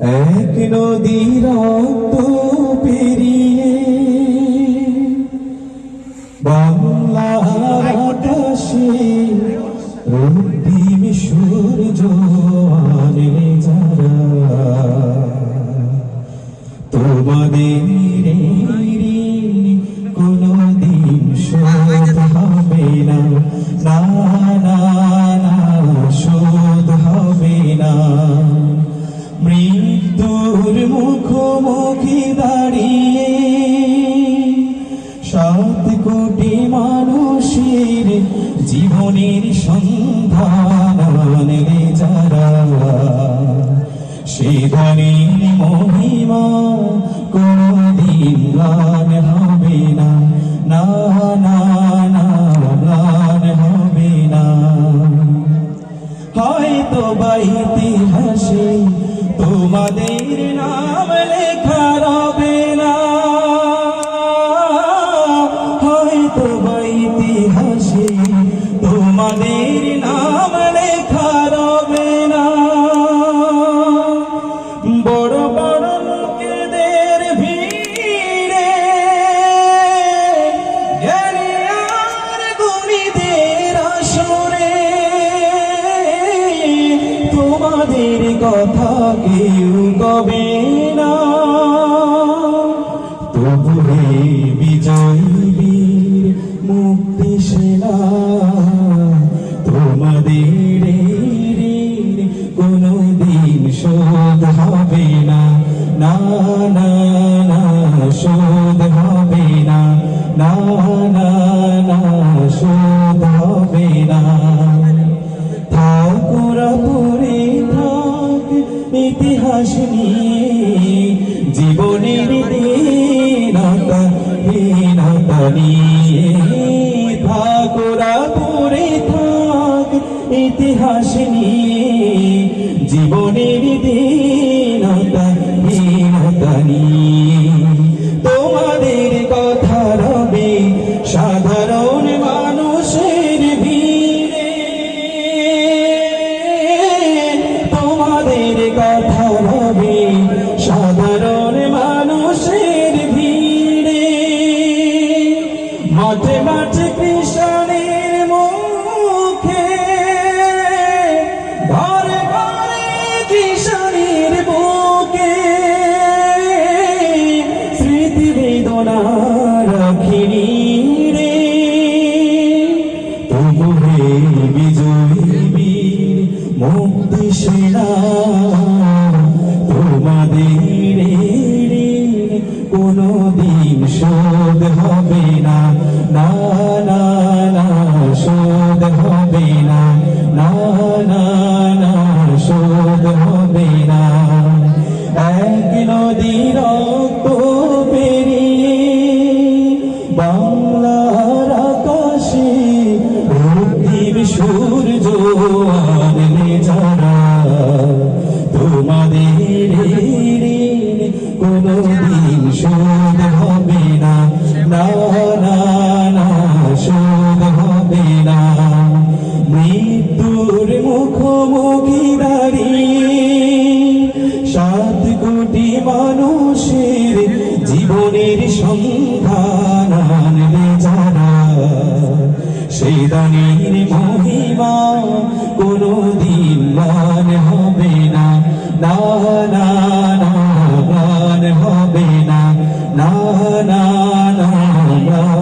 এক নদী রক্ত পেরিয়ে বাংলা আকাশে রক্তিম সূর্য আনে। দাঁড়িয়ে সাত কোটি মানুষের জীবনের সন্ধান আনলে যারা। সে ধানের মহিমা কোনদিন গান হবে না না না গান হবে না। হয়তো বা ইতিহাসে তোমাদের নাম লেখা রবে না। হয়তো বা ইতিহাসে তোমাদের নাম লেখা রবে না। বড় বড় লোকেদের ভিড়ে জ্ঞানী আর গুণীদের আসরে তোমাদের কথা কেউ কবে না তবু হে বিজয় বীর মুক্তি সেনা তোমাদের ইতিহাস নিয়ে জীবনের দীনতা হীনতা নিয়ে ঠাকুরা পড়ে থাক ইতিহাস নিয়ে। জীবনের দীনতা মাঠে মাঝে কৃষণের এক নদী রক্ত পেরিয়ে বাংলার আকাশে সূর্য আনলে যারা তোমাদের কোনদিন শোধ হবে না। না দানের সন্ধান আনবে যারা? সেই দানের মহিমা কোনো দিন মান হবে না। না না মান হবে না। না না না